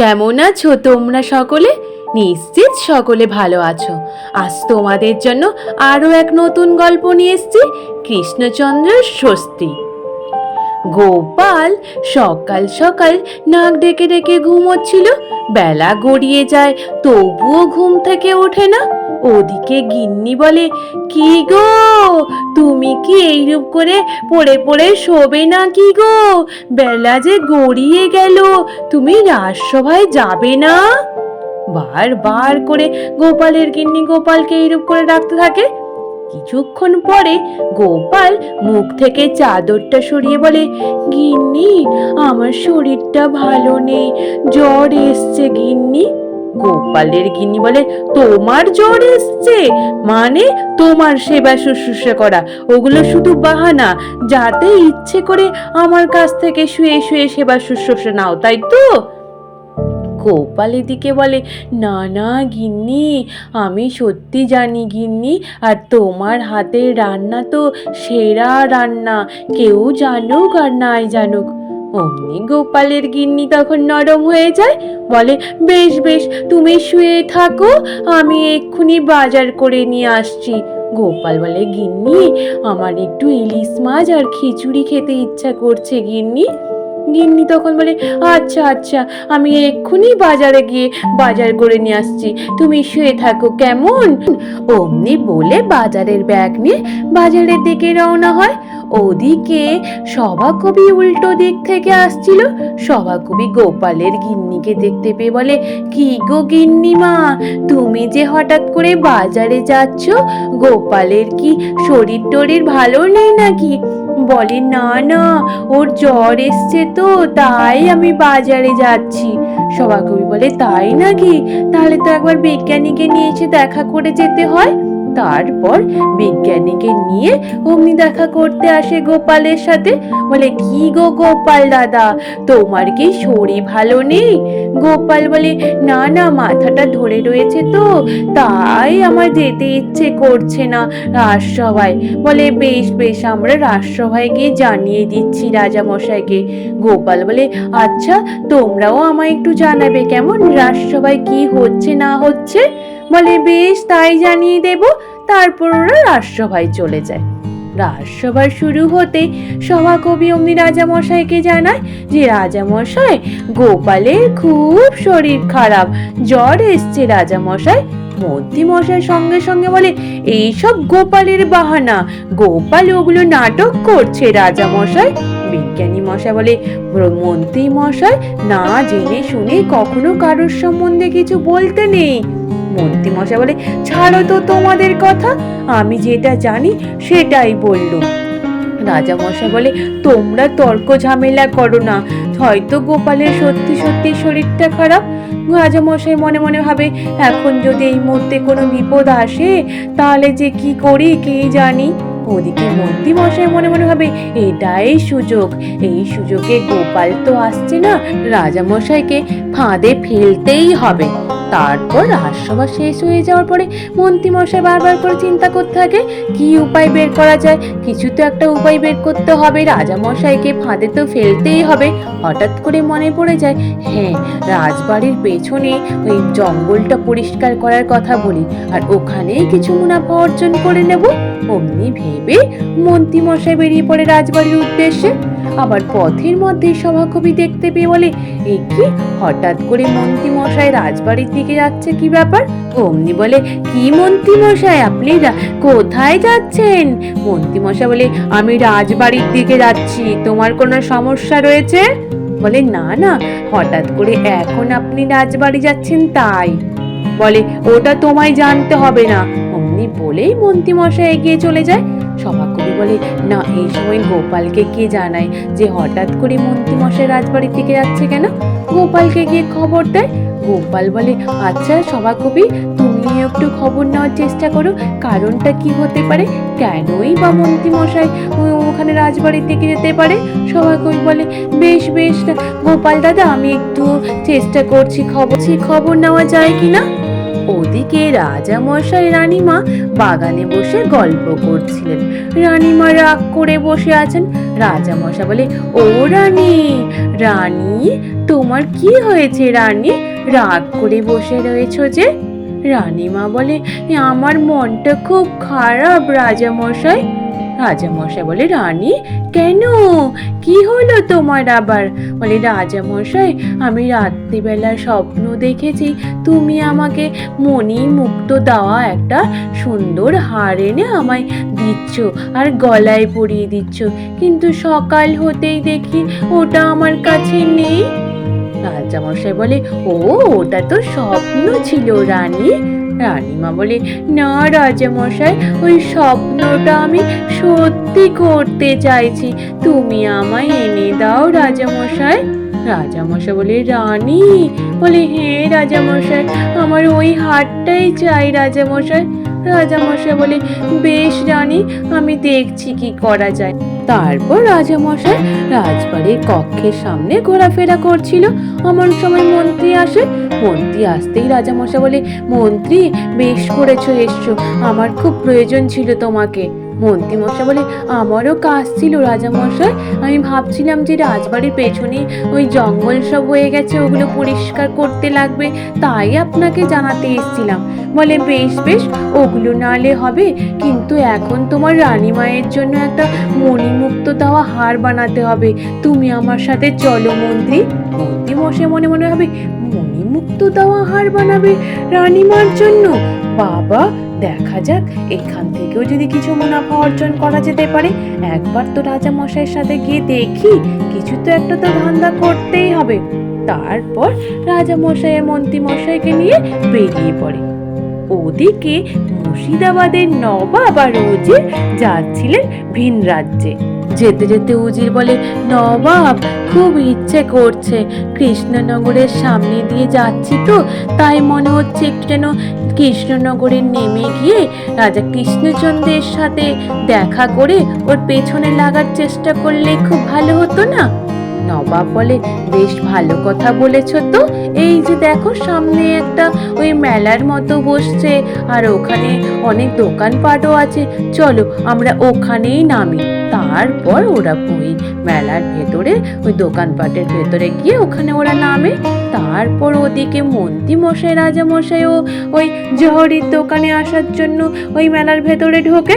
কেমন আছো তোমরা সকলে? নিশ্চিত সকলে ভালো আছো। আজ তোমাদের জন্য আরও এক নতুন গল্প নিয়ে এসছি, কৃষ্ণচন্দ্রের স্বস্তি। গোপাল সকাল সকাল নাক ডেকে ডেকে ঘুমোচ্ছিল। বেলা গড়িয়ে যায়, তবুও ঘুম থেকে ওঠে না। ওদিকে গিন্নি বলে, কি গো? তুমি কি এইরূপ করে পড়ে পড়ে শোবে না কি গো? বেলা যে গড়িয়ে গেল, তুমি রাজসভায় যাবে না? বারবার করে গোপালের গিন্নি গোপালকে এইরূপ করে ডাকতে থাকে। কিছুক্ষণ পরে গোপাল মুখ থেকে চাদরটা সরিয়ে বলে, গিন্নি, আমার শরীরটা ভালো নেই, জ্বর এসছে গিন্নি। গোপালের গিন্নি বলে, তোমার জ্বর এসছে? মানে তোমার সেবা শুশ্রূষা করা, ওগুলো শুধু বাহানা, যাতে ইচ্ছে করে আমার কাছ থেকে শুয়ে শুয়ে সেবা শুশ্রূষা নাও, তাই তো? গোপাল এদিকে বলে, না না, গিন্নি, আমি সত্যি জানি গিন্নি, আর তোমার হাতের রান্না তো সেরা রান্না, কেউ জানুক আর নাই জানুক। অমনি গোপালের গিন্নি তখন নরম হয়ে যায়, বলে, বেশ বেশ, তুমি শুয়ে থাকো, আমি এক্ষুনি বাজার করে নিয়ে আসছি। গোপাল বলে, গিন্নি, আমার একটু ইলিশ মাছ আর খিচুড়ি খেতে ইচ্ছা করছে, গিন্নি। গিন্নি তখন বলে আচ্ছা আচ্ছা আমি এক্ষুনি বাজারে গিয়ে বাজার করে নিয়ে আসছি। তুমি শুয়ে থাকো, কেমন? অমনি বলে বাজারের ব্যাগ নিয়ে বাজারের দিকে রওনা হয়। ওদিকে সভাকবি উল্টো দিক থেকে আসছিল। সভাকবি গোপালের গিন্নিকে দেখতে পেয়ে বলে, কি গো গিন্নিমা, তুমি যে হঠাৎ করে বাজারে যাচ্ছ, গোপালের কি শরীর টরীর ভালো নেই নাকি? বলে, না না, ওর জ্বর এসছে তো তাই আমি বাজারে যাচ্ছি। সভাকবি বলে, তাই নাকি? তাহলে তো একবার বিজ্ঞানীকে নিয়ে এসে দেখা করে যেতে হয়। তারপর বিজ্ঞানীকে নিয়ে অমনি দেখা করতে আসে গোপালের সাথে। বলে, কি গো গোপাল দাদা, তোমার কি শরীর ভালো নেই? গোপাল বলে, না না, মাথাটা ধরে রয়েছে তো, তাই আমার যেতে ইচ্ছে করছে না রাজসভায়। বলে, বেশ বেশ, আমরা রাজসভায় গিয়ে জানিয়ে দিচ্ছি রাজামশাইকে। গোপাল বলে আচ্ছা তোমরাও আমায় একটু জানাবে কেমন রাজসভায় কি হচ্ছে, না হচ্ছে? বলে, বেশ, তাই জানিয়ে দেব। তারপর ওরা রাজসভায় চলে যায়। রাজসভা শুরু হতে সভাকবি অমনি রাজামশাইকে জানায় যে, রাজামশাই, গোপালের খুব শরীর খারাপ। জ্বর এসছে রাজামশাই। মন্ত্রী মশাই সঙ্গে সঙ্গে বলে, এইসব গোপালের বাহানা। গোপাল ওগুলো নাটক করছে রাজামশাই। বিজ্ঞানী মশাই বলে মন্ত্রী মশাই না জেনে শুনে কখনো কারোর সম্বন্ধে কিছু বলতে নেই। মন্ত্রী মশাই বলে, ছাড়ো তো তোমাদের কথা, আমি যেটা জানি সেটাই বললুম রাজা মশাই বলে, তোমরা তর্ক ঝামেলা করো না, হয়তো গোপালের সত্যি সত্যি শরীরটা খারাপ। রাজা মশাই মনে মনে ভাবে, এখন যদি এই মুহূর্তে কোনো বিপদ আসে, তাহলে যে কি করি কে জানি? ওদিকে মন্ত্রী মশাই মনে মনে ভাবে, এটাই সুযোগ, এই সুযোগে গোপাল তো আসছে না, রাজামশাইকে ফাঁদে ফেলতেই হবে। তারপর রাজসভা শেষ হয়ে যাওয়ার পরে মন্ত্রী মশাই বারবার করে চিন্তা করতে থাকে, কি উপায় বের করা যায়? কিছু তো একটা উপায় বের করতে হবে রাজা মশাইকে ফাঁদে তো ফেলতেই হবে। হঠাৎ করে মনে পড়ে যায় হ্যাঁ রাজবাড়ির পেছনে ওই জঙ্গলটা পরিষ্কার করার কথা বলি, আর ওখানেই কিছু মুনাফা অর্জন করে নেব। অমনি ভেবে মন্ত্রী মশাই বেরিয়ে পড়ে রাজবাড়ির উদ্দেশ্যে। আবার পথের মধ্যে সভাকবি দেখতে পেয়ে বলে, এ কি? হঠাৎ করে মন্ত্রী মশাই রাজবাড়ির দিকে যাচ্ছে কি ব্যাপার? অমনি বলে, কি মন্ত্রী মশাই আপনি কোথায় যাচ্ছেন? মন্ত্রী মশাই বলে, আমি রাজবাড়ির দিকে যাচ্ছি। তোমার কোনো সমস্যা রয়েছে? বলে, না না। হঠাৎ করে এখন আপনি রাজবাড়ি যাচ্ছেন তাই। বলে, ওটা তোমায় জানতে হবে না। অমনি বলেই মন্ত্রী মশাই এগিয়ে চলে যায়। সভাকবি বলে, না, এই সময় গোপালকে কে জানায় যে হঠাৎ করে মন্ত্রী মশাই রাজবাড়ির দিকে যাচ্ছে কেন? গোপালকে গিয়ে খবর দেয়। গোপাল বলে আচ্ছা সভাকবি, তুমি একটু খবর নেওয়ার চেষ্টা করো, কারণটা কি হতে পারে? কেনই বা মন্ত্রী মশাই ওখানে রাজবাড়ির দিকে যেতে পারে? সভাকবি বলে, বেশ বেশ, গোপাল দাদা, আমি একটু চেষ্টা করছি খবর খবর নেওয়া যায় কিনা? ওদিকে রাজা মশাই রানীমা বাগানে বসে গল্প করছিলেন। রানীমা রাগ করে বসে আছেন। রাজা রাজামশা বলে, ও রানী রানী, তোমার কি হয়েছে রানী? রাগ করে বসে রয়েছো যে? রানীমা বলে, আমার মনটা খুব খারাপ রাজামশাই। রাজামশাই বলে, রানী, কেন? কি হলো তোমার আবার? বলে, রাজামশাই, আমি রাত্রিবেলা স্বপ্ন দেখেছি। তুমি আমাকে মণি মুক্ত দেওয়া একটা সুন্দর হার এনে আমায় দিচ্ছ আর গলায় পরিয়ে দিচ্ছ। কিন্তু সকাল হতেই দেখি ওটা আমার কাছে নেই। রাজামশাই বলে, ও, ওটা তো স্বপ্ন ছিল, রানী। রানীমা বলে, না রাজামশাই, ওই স্বপ্নটা আমি সত্যি করতে চাইছি। তুমি আমায় এনে দাও রাজামশাই। রাজামশাই বলে, রানী? বলে হ্যাঁ রাজামশাই, আমার ওই হারটাই চাই রাজামশাই। রাজামশাই বলে, বেশ রানী, আমি দেখছি কি করা যায়। তারপর রাজামশাই রাজবাড়ির কক্ষের সামনে ঘোরাফেরা করছিল। অমন সময় মন্ত্রী আসে। মন্ত্রী আসতেই রাজামশাই বলে, মন্ত্রী, বেশ করেছ এসছো। আমার খুব প্রয়োজন ছিল তোমাকে। মন্ত্রী মশাই বলে, আমারও কাজ ছিল রাজামশাই আমি ভাবছিলাম যে রাজবাড়ির পেছনে ওই জঙ্গল সব হয়ে গেছে, ওগুলো পরিষ্কার করতে লাগবে। তাই আপনাকে জানাতে এসেছিলাম। বলে, বেশ বেশ, ওগুলো নালে হবে। কিন্তু এখন তোমার রানী মায়ের জন্য একটা মণিমুক্ত দেওয়া হার বানাতে হবে। তুমি আমার সাথে চলো মন্ত্রী। মন্ত্রী মশাই মনে মনে হবে মণিমুক্ত দেওয়া হার বানাবে রানীমার জন্য? বাবা দেখা যাক, এখান থেকেও যদি কিছু মুনাফা অর্জন করা যেতে পারে, একবার তো রাজা মশাইয়ের সাথে গিয়ে দেখি, কিছু তো একটা তো ধান্দা করতেই হবে। তারপর রাজা মশাইয়ের মন্ত্রী মশাইকে নিয়ে বেরিয়ে পড়ে। ওদিকে মুর্শিদাবাদের নবাব আর রোজে যাচ্ছিলেন ভিন রাজ্যে যেতে যেতে উজির বলে, নবাব, খুব ইচ্ছে করছে। কৃষ্ণনগরের সামনে দিয়ে যাচ্ছি তো, তাই মনে হচ্ছে একটু যেন কৃষ্ণনগরে নেমে গিয়ে রাজা কৃষ্ণচন্দ্রের সাথে দেখা করে ওর পেছনে লাগার চেষ্টা করলে খুব ভালো হতো না? নবাব বলে, বেশ ভালো কথা বলেছ তো। এই যে দেখো, সামনে একটা ওই মেলার মতো বসছে, আর ওখানে অনেক দোকানপাটও আছে। চলো, আমরা ওখানেই নামি। তারপর ওরা ওই মেলার ভেতরে, ওই দোকানপাটের ভেতরে গিয়ে ওখানে ওরা নামে। তারপর ওদিকে মন্ত্রী মশাই, রাজা মশাইও ওই জহরির দোকানে আসার জন্য ওই মেলার ভেতরে ঢোকে।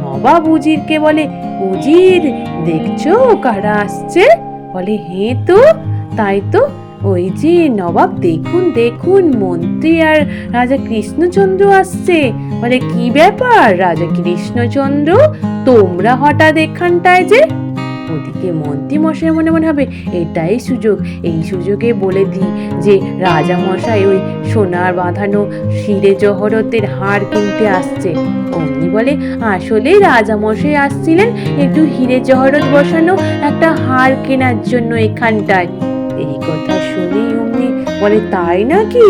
নবাব উজিরকে বলে, উজির, দেখছ কারা আসছে? বলে হ্যাঁ তো, তাই তো, ওই যে নবাব, দেখুন দেখুন, মন্ত্রী আর রাজা কৃষ্ণচন্দ্র আসছে। বলে, কি ব্যাপার রাজা কৃষ্ণচন্দ্র? তোমরা হঠাৎ এখানটায় যে ওদিকে মন্ত্রী মশাই মনে মনে হবে এটাই সুযোগ। এই সুযোগে বলে দিই যে রাজা মশাই ওই সোনার বাঁধানো শিরে জহরতের হার কিনতে আসছে। অমনি বলে, আসলে রাজা মশাই আসছিলেন একটু হিরে জহরত বসানো একটা হার কেনার জন্য এখানটায়। এই কথা শুনেই অমনি বলে, তাই নাকি?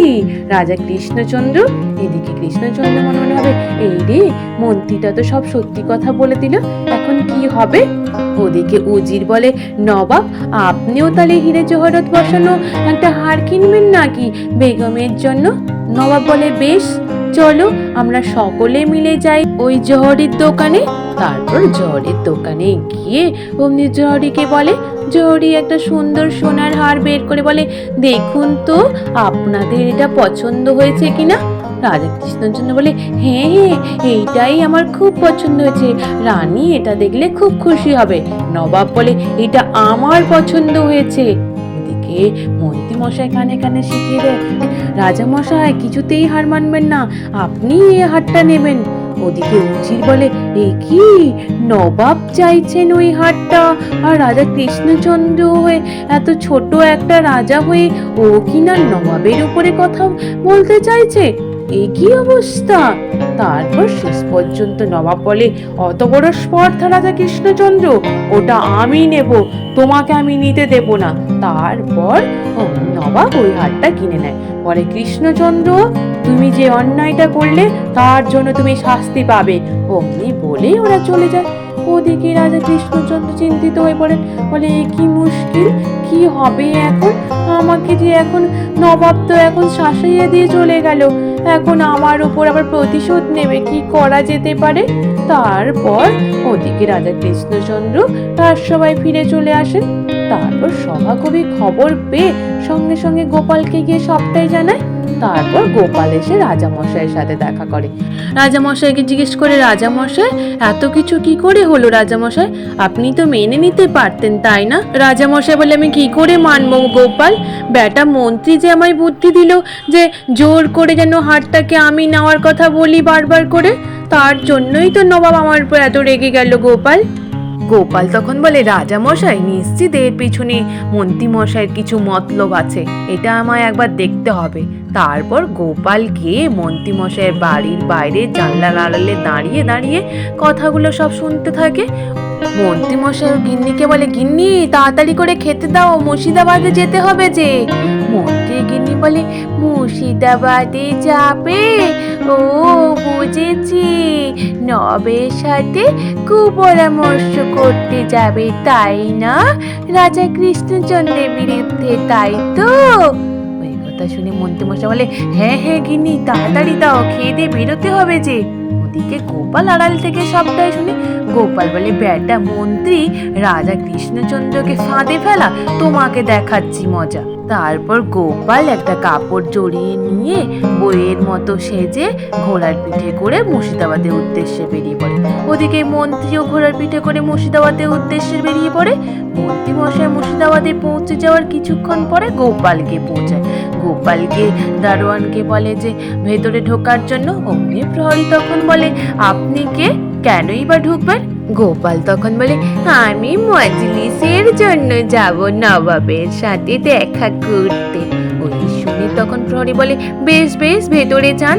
রাজা কৃষ্ণচন্দ্র? এদিকে কৃষ্ণচন্দ্র মনে মনে হবে এই রে, মন্ত্রীটা তো সব সত্যি কথা বলে দিল। হবে? ওদিকে উজির বলে, নবাব, আপনিও তাহলে হিরে জহরত বসানো একটা হার কিনবেন নাকি বেগমের জন্য? নবাব বলে, বেশ, চলো, আমরা সকলে মিলে যাই ওই জহরির দোকানে। তারপর জহরির দোকানে গিয়ে অমনি জহরিকে বলে, জহরি একটা সুন্দর সোনার হার বের করে বলে, দেখুন তো, আপনাদের এটা পছন্দ হয়েছে কিনা? রাজা কৃষ্ণচন্দ্র বলে হ্যাঁ হ্যাঁ এইটাই আমার খুব পছন্দ হয়েছে। রানী এটা দেখলে খুব খুশি হবে। নবাব বলে, এটা আমার পছন্দ হয়েছে। এদিকে মন্ত্রী মশাই কানে কানে শিখিয়ে দেয় রাজা মশাই কিছুতেই হার মানবেন না। আপনি এই হারটা নেবেন। ওদিকে উজির বলে, এ কি? নবাব চাইছেন ওই হারটা? আর রাজা কৃষ্ণচন্দ্র হয়ে এত ছোট একটা রাজা হয়ে ও কিনা নবাবের উপরে কথা বলতে চাইছে? এ অবস্থা? তারপর শেষ পর্যন্ত নবাব বলে, অত বড় স্পর্ধা রাজা কৃষ্ণচন্দ্র, ওটা আমি নেব, তোমাকে আমি নিতে দেব না। তারপর নবাব ওই হারটা কিনে নেয়। বলে, কৃষ্ণচন্দ্র, তুমি যে অন্যায়টা করলে, তার জন্য তুমি শাস্তি পাবে। অমনি বলেই ওরা চলে যায়। ওদিকে রাজা কৃষ্ণচন্দ্র চিন্তিত হয়ে পড়েন। বলে, এ কি মুশকিল? কি হবে এখন? আমাকে যে এখন নবাব তো এখন শাসাইয়া দিয়ে চলে গেল। এখন আমার উপর আবার প্রতিশোধ নেবে, কি করা যেতে পারে? তারপর ওদিকে রাজা কৃষ্ণচন্দ্র তার সবাই ফিরে চলে আসেন। তারপর সভাকবি খবর পেয়ে সঙ্গে সঙ্গে গোপালকে গিয়ে সবটাই জানায়। তারপর গোপাল এসে রাজামশাইয়ের সাথে দেখা করে। রাজামশাইকে জিজ্ঞেস করে, রাজামশাই, এত কিছু কি করে হলো রাজামশাই? আপনি তো মেনে নিতে পারতেন, তাই না? রাজামশাই বলে, আমি কি করে মানবো গোপাল? বেটা মন্ত্রী যে আমায় বুদ্ধি দিল যে জোর করে যেন হাটটাকে আমি নেওয়ার কথা বলি বারবার করে, তার জন্যই তো নবাব আমার উপর এত রেগে গেল গোপাল। গোপাল তখন বলে, রাজামশাই, নিশ্চিত এর পিছনে মন্ত্রী মশাইয়ের কিছু মতলব আছে। এটা আমায় একবার দেখতে হবে। তারপর গোপাল গিয়ে মন্ত্রী মশাইয়ের বাড়ির বাইরে জানলার আড়ালে দাঁড়িয়ে দাঁড়িয়ে কথাগুলো সব শুনতে থাকে। মন্ত্রী মশাই গিন্নিকে বলে, গিন্নি, তাড়াতাড়ি করে খেতে দাও, মুর্শিদাবাদে যেতে হবে যে। মন্ত্রী গিন্নি বলে, মুর্শিদাবাদে যাবে? ও, বুঝেছি। নবের সাথে কুপরামর্শ করতে যাবে, তাই না? রাজা কৃষ্ণচন্দ্রের বিরুদ্ধে, তাই তো? কথা শুনে মন্ত্রীমশাই বলে হ্যাঁ হ্যাঁ গিনি তাড়াতাড়ি দাও, খেয়ে দিয়ে বেরোতে হবে যে। ওদিকে গোপাল আড়াল থেকে সবটাই শুনে গোপাল বলে, ব্যাটা মন্ত্রী, রাজা কৃষ্ণচন্দ্রকে ফাঁদে ফেলা, তোমাকে দেখাচ্ছি মজা। তারপর গোপাল একটা কাপড় জড়িয়ে নিয়ে বইয়ের মতো সেজে ঘোড়ার পিঠে করে মুর্শিদাবাদের উদ্দেশ্যে বেরিয়ে পড়ে। ওদিকে মন্ত্রীও ঘোড়ার পিঠে করে মুর্শিদাবাদের উদ্দেশ্যে বেরিয়ে পড়ে। মন্ত্রী মশাই মুর্শিদাবাদে পৌঁছে যাওয়ার কিছুক্ষণ পরে গোপালকে পৌঁছায়। গোপালকে, দারোয়ানকে বলে যে, ভেতরে ঢোকার জন্য অমনি প্রহরী তখন বলে, আপনি কে? কেনই বা ঢুকবেন? গোপাল তখন বলে, আমি মজলিসের জন্য যাব নবাবের সাথে দেখা করতে। ওই শুনে তখন প্রহরী বলে, বেশ বেশ, ভেতরে যান।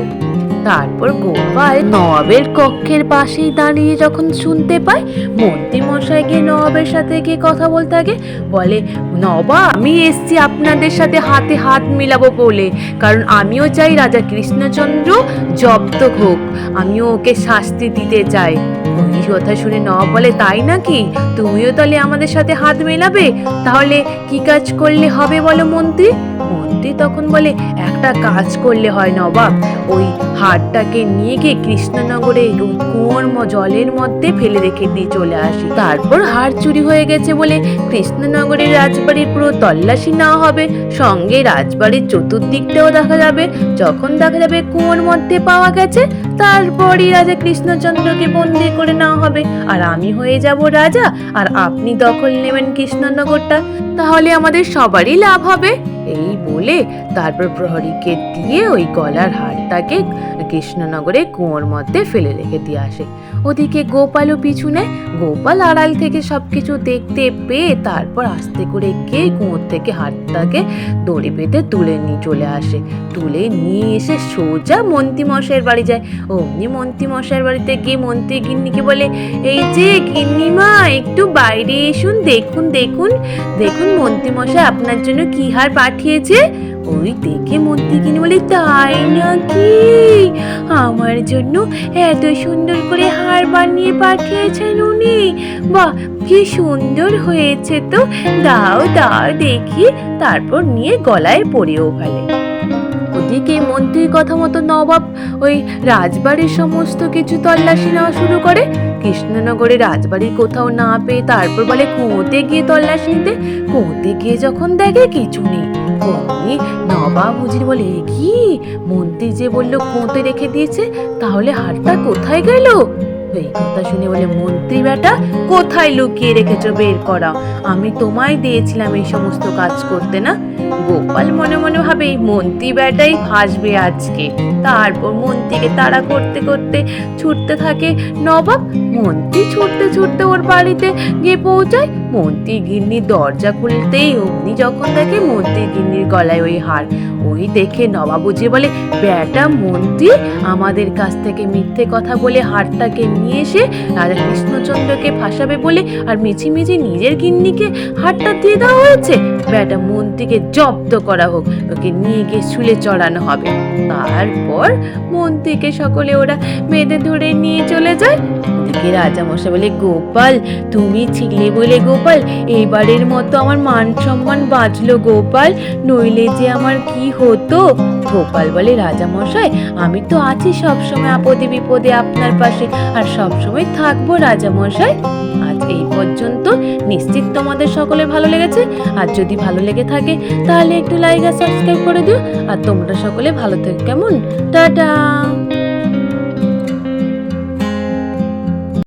তারপর গোপাল নবাবের কক্ষের পাশেই দাঁড়িয়ে যখন শুনতে পায় মন্ত্রী মশাই গিয়ে নবাবের সাথে গিয়ে কথা বলতে থাকে, বলে, নবাব, আমি এসছি আপনাদের সাথে হাতে হাত মিলাবো বলে। কারণ আমিও চাই রাজা কৃষ্ণচন্দ্র জব্দ হোক। আমিও ওকে শাস্তি দিতে চাই। ওই কথা শুনে নবাব বলে, তাই নাকি? তুমিও তাহলে আমাদের সাথে হাত মেলাবে? তাহলে কি কাজ করলে হবে বলো মন্ত্রী? মন্ত্রী তখন বলে, একটা কাজ করলে হয় নবাব। ওই হারটাকে নিয়ে গিয়ে কৃষ্ণনগরে কুয়োর জলের মধ্যে ফেলে রেখে দিয়ে চলে আসি। তারপর হার চুরি হয়ে গেছে বলে কৃষ্ণনগরের রাজবাড়ির পুরো তল্লাশি নেওয়া হবে, সঙ্গে রাজবাড়ির চতুর্দিকটাও দেখা যাবে। যখন দেখা যাবে কুয়োর মধ্যে পাওয়া গেছে, তারপরই রাজা কৃষ্ণচন্দ্রকে বন্দি করে নেওয়া হবে। আর আমি হয়ে যাব রাজা, আর আপনি দখল নেবেন কৃষ্ণনগরটা। তাহলে আমাদের সবারই লাভ হবে, এই বলে তারপর প্রহরীকে দিয়ে ওই গলার হারটাকে কৃষ্ণনগরে কুয়োর মধ্যে ফেলে রেখে দিয়ে আসে। ওদিকে গোপালও পিছু নেয়। গোপাল আড়াল থেকে সবকিছু দেখতে পেয়ে তারপর আস্তে করে গিয়ে কুয়োর থেকে হাতটাকে দড়ি বেঁধে তুলে নিয়ে চলে আসে। তুলে নিয়ে এসে সোজা মন্ত্রী মশাইয়ের বাড়ি যায়। অমনি মন্ত্রী মশাইয়ের বাড়িতে গিয়ে মন্ত্রী গিন্নিকে বলে, এই যে গিন্নিমা, একটু বাইরে এসুন, দেখুন দেখুন দেখুন মন্ত্রী মশাই আপনার জন্য কি হার পাঠিয়েছে। ওই দেখে কিনে বলে, তাই নাকি? আমার জন্য এত সুন্দর করে হার বানিয়ে পাঠিয়েছেন উনি। বাহ, কি সুন্দর হয়েছে তো। দাও দাও দেখি। তারপর নিয়ে গলায় পরেও ফেলে ওদিকে মন্ত্রীর কথা মতো নবাব, ওই রাজবাড়ির সমস্ত কিছু তল্লাশি নেওয়া শুরু করে। কৃষ্ণনগরে রাজবাড়ি কোথাও না পেয়ে তারপর বলে কুঁয়োতে গিয়ে তল্লাশি নিতে। কুঁয়োতে গিয়ে যখন দেখে কিছু নেই নবাব উজির বলে, "এ কি? মন্ত্রী যে বলল কুঁয়োতে রেখে দিয়েছে, তাহলে হারটা কোথায় গেল? এই কথা শুনে বলে, মন্ত্রী বেটা, কোথায় লুকিয়ে রেখেছো বের করা? আমি তোমায় দিয়েছিলাম এই সমস্ত কাজ করতে, না? গোপাল মনে মনে ভাবে মন্ত্রী বেটাই ভাসবে আজকে। তারপর মন্ত্রীকে তাড়া করতে করতে ছুটতে থাকে নবাব। মন্ত্রী ছুটতে ছুটতে ওর বাড়িতে গিয়ে পৌঁছায়। মন্ত্রী গিন্নির দরজা খুলতেই অমনি যখন দেখে মন্ত্রী গিন্নির গলায় ওই হার। ওই দেখে নবাব বুঝে বলে, বেটা মন্ত্রী, আমাদের কাছ থেকে মিথ্যে কথা বলে হারটাকে নিয়ে এসে রাজা কৃষ্ণচন্দ্রকে ফাঁসাবে বলে আর মিছিমিছি নিজের গিন্নিকে হাটটা দিয়ে দেওয়া হয়েছে। বেটা মন্ত্রীকে জব্দ করা হোক, ওকে নিয়ে গিয়ে শুলে চড়ানো হবে। তারপর মন্ত্রীকে সকলে ওরা মেয়েদের ধরে নিয়ে চলে যায়। ওদিকে রাজামশাই বলে, গোপাল, তুমি ছিলে বলে গোপাল, এবারের মতো আমার মান সম্মান বাঁচলো গোপাল, নইলে যে আমার কি হতো? গোপাল বলে, রাজামশাই, আমি তো আছি সবসময় আপদে বিপদে আপনার পাশে, আর সবসময় থাকব রাজামশাই। আজ এই পর্যন্ত নিশ্চিত তোমাদের সকলে ভালো লেগেছে। আর যদি ভালো লেগে থাকে, তাহলে একটু লাইক আর সাবস্ক্রাইব করে দিও। আর তোমরা সকলে ভালো থেকো কেমন? টাটা!